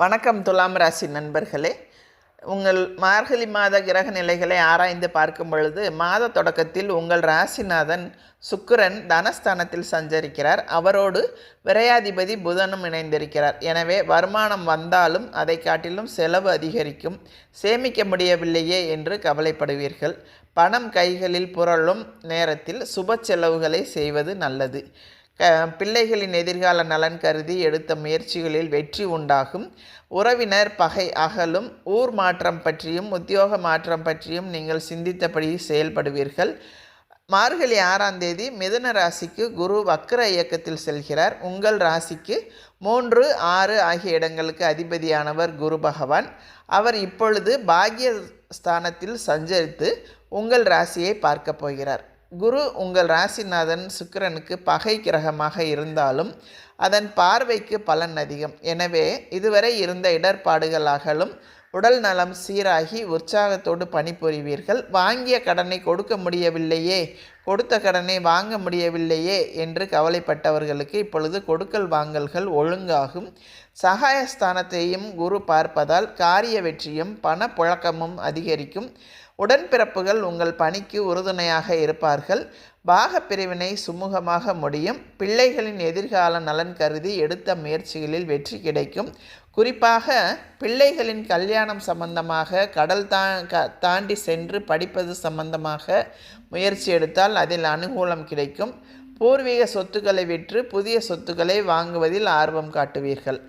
வணக்கம் துலாம் ராசி நண்பர்களே. உங்கள் மார்கழி மாத கிரக நிலைகளை ஆராய்ந்து பார்க்கும் பொழுது மாத தொடக்கத்தில் உங்கள் ராசிநாதன் சுக்கிரன் தனஸ்தானத்தில் சஞ்சரிக்கிறார். அவரோடு விரையாதிபதி புதனும் இணைந்திருக்கிறார். எனவே வருமானம் வந்தாலும் அதை காட்டிலும் செலவு அதிகரிக்கும். சேமிக்க முடியவில்லையே என்று கவலைப்படுவீர்கள். பணம் கைகளில் புரளும் நேரத்தில் சுப செலவுகளை செய்வது நல்லது. பிள்ளைகளின் எதிர்கால நலன் கருதி எடுத்த முயற்சிகளில் வெற்றி உண்டாகும். உறவினர் பகை அகலும். ஊர் மாற்றம் பற்றியும் உத்தியோக மாற்றம் பற்றியும் நீங்கள் சிந்தித்தபடி செயல்படுவீர்கள். மார்கழி ஆறாம் தேதி மிதுன ராசிக்கு குரு வக்ர இயக்கத்தில் செல்கிறார். உங்கள் ராசிக்கு மூன்று ஆறு ஆகிய இடங்களுக்கு அதிபதியானவர் குரு பகவான். அவர் இப்பொழுது பாக்ய ஸ்தானத்தில் சஞ்சரித்து உங்கள் ராசியை பார்க்க போகிறார். குரு உங்கள் ராசிநாதன் சுக்கிரனுக்கு பகை கிரகமாக இருந்தாலும் அதன் பார்வைக்கு பலன் அதிகம். எனவே இதுவரை இருந்த இடர்பாடுகள் அகலும். உடல் நலம் சீராகி உற்சாகத்தோடு பணிபுரிவீர்கள். வாங்கிய கடனை கொடுக்க முடியவில்லையே. கொடுத்த கடனை வாங்க முடியவில்லையே என்று கவலைப்பட்டவர்களுக்கு இப்பொழுது கொடுக்கல் வாங்கல்கள் ஒழுங்காகும். சகாயஸ்தானத்தையும் குரு பார்ப்பதால் காரிய வெற்றியும் பணப்புழக்கமும் அதிகரிக்கும். உடன்பிறப்புகள் உங்கள் பணிக்கு உறுதுணையாக இருப்பார்கள். பாகப் பிரிவினை சுமூகமாக முடியும். பிள்ளைகளின் எதிர்கால நலன் கருதி எடுத்த முயற்சிகளில் வெற்றி கிடைக்கும். குறிப்பாக பிள்ளைகளின் கல்யாணம் சம்பந்தமாக கடல் தா க தாண்டி சென்று படிப்பது சம்பந்தமாக முயற்சி எடுத்தால் அதில் அனுகூலம் கிடைக்கும். பூர்வீக சொத்துக்களை விற்று புதிய சொத்துக்களை வாங்குவதில் ஆர்வம் காட்டுவீர்கள்.